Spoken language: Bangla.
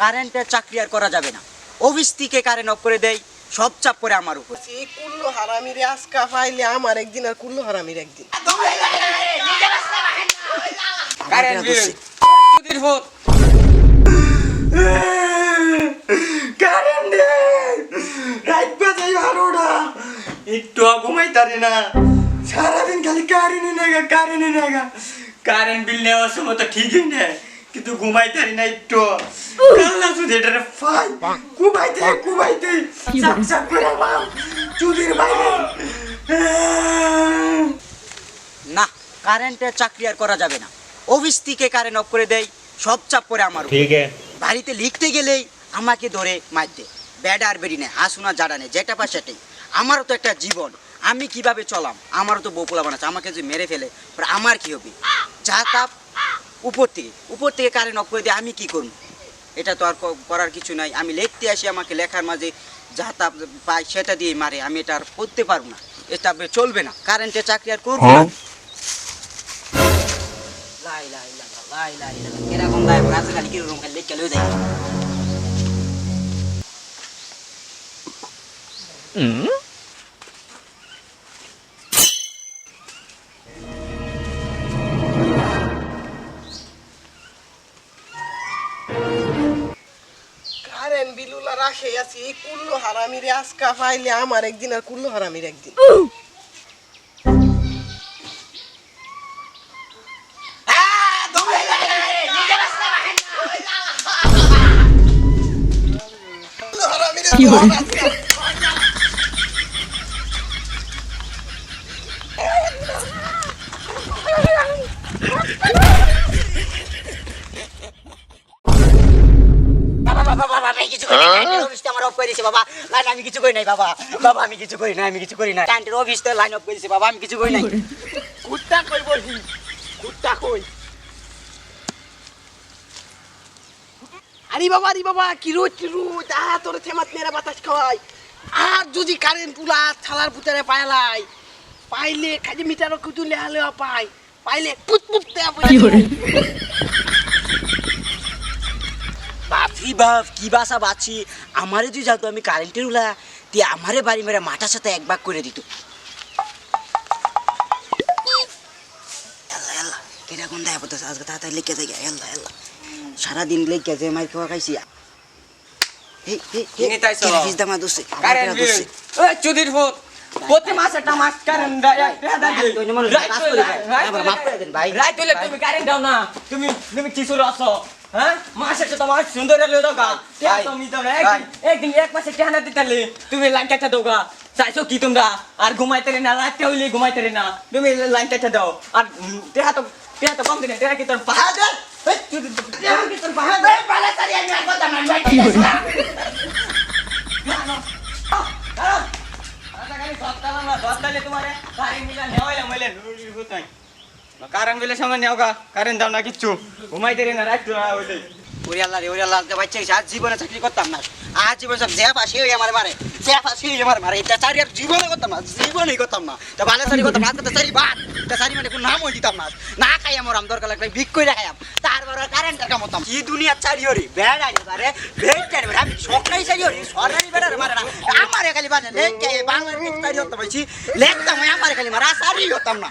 কারেন্টের চাকরি আর করা যাবে না। অফিস থেকে কারেন্ট অফ করে দেয় সব চাপ পরে আমার উপর। এই কুল্লু হারামিরে আজকা পাইলে আমার একদিন আর কুল্লু হারামির একদিন। Current bill. ভূত কারেন্ট বাজে বারোটা একটু ঘুমাইতারি না। সারাদিন খালি কারেন্ট নেগা কারেন্ট নেগা কারেন্ট বিল নেওয়ার সময় তো ঠিকই নেয় কিন্তু ঘুমাইতে না একটু। কাল্লা সুদেটারে ফাই। ঘুমাইতে ঘুমাইতে। চাপ চাপ করে মা চুদির বাইরে। না কারেন্টের চাকরি আর করা যাবে না। অফিস থেকে কারেন্ট অফ করে দেয় সব চাপ পরে আমার ঠিক বাড়িতে লিখতে গেলেই আমাকে ধরে মারতে ব্যাড আর বেরি নেই হাসুনা জাড়া নেই যেটা পা সেটাই। আমারও তো একটা জীবন আমি কীভাবে চলাম? আমারও তো বকুলা বানাচ্ছে আমাকে যদি মেরে ফেলে আমার কি হবে? যা তাপ উপর থেকে উপর থেকে কারেন্ট অফ করে দিয়ে আমি কি করব? এটা তো আর করার কিছু নাই। আমি লিখতে আসি আমাকে লেখার মাঝে যা তাপ পাই সেটা দিয়ে মারে। আমি এটা আর করতে পারব না। এটা চলবে না। কারেন্টের চাকরি আর করব না। এরকম লাই রাতে কীরকম লেখা লয়ে যায় কারেন্ট রাখে আছি এই কুল্লু হারামিরে আজকা পাইলে আমার একদিন আর কুল্লু হারামির একদিন। কুল্লু হারামিরে ধর আজকা। বাবা বাবা বাবা আমি কিছু করি নাই ক্যান্টিন অফিসটা আমার অফ করে দিয়েছে বাবা। লাইন আমি কিছু করি নাই বাবা। বাবা আমি কিছু করি নাই আমি কিছু করি নাই। ক্যান্টিন অফিসটা লাইন অফ করে দিয়েছে বাবা আমি কিছু করি নাই। কুত্তা কই বলছি? কুত্তা কই? আরে বাবা আরে বাবা কি রোজ কি রোজ আহা তোর থেমাত মেরা বাতাস খাওয়াই। আর যদি কারেন্ট পুলা থালার পুতারে পাইলাই পাইলে কাজে মিটার কুতু লেহালে পাই পাইলে পুত পুত দেয়া বাপ কি বাসা বাঁচি আমারে তুই যাতো আমি কারেন্টের উলা তুই আমারে বাড়ি মেরে মাটার সাথে এক ভাগ করে দিত। কীরকম দেয় আজকে তাড়াতাড়ি লিখে যাই এল্লা এল্লা। সারাদিন লিখে যে মাইর খাওয়া খাইছি। কিনে প্রতি মাসে একটা মাস কারেন্ট তুমি কারেন্ট দাও না। তুমি তুমি কিছু আছো। হ্যাঁ? মাসে তো তোমার সুন্দর গা ভাই, তুমি তো একদিন এক মাসে টেহানা দিতালে তুমি লাইন কাটা গা চাইছো কি তোমরা? আর ঘুমাইতে না রাতে হইলে ঘুমাইতে না। তুমি লাইন কাটা দাও। আর টেহা তো টেহা তো কম দিনে টেহা কি তোর পাহা দে এই, চুদির ভূত, টেহা কি তোর পাহা দে পালা সারি আমি আর কথা না কি করে কারণ বিলে সময় নেও গা কারণ দাও না কিচ্ছু। ঘুমাইতে রে না রাখতো না ওরে আল্লাহ রে, ওরে আজকে বাচ্চা আজ জীবনে চাকরি করতাম না। আজ জীবনে সব জ্যাপ আসি হয়ে আমার মারে, জ্যাপ আসি হয়ে আমার মারে। এটা চারি আর জীবনে করতাম না, জীবনেই করতাম না। তা ভালো চারি করতাম না আজকে চারি বাদ। তা চারি মানে কোনো নামও দিতাম না। না খাই আমার আম দরকার লাগলে বিক করে খাইয়াম। তারপর কারেন্টের কামতাম কি দুনিয়ার চারি হরি? বেড় আইরে পারে বেড় চারি আমি সরকারি চারি হরি, সরকারি বেড়ার মারে না। আমার খালি লেখ বাংলার লেখতাম খালি মারা, চারি হতাম না।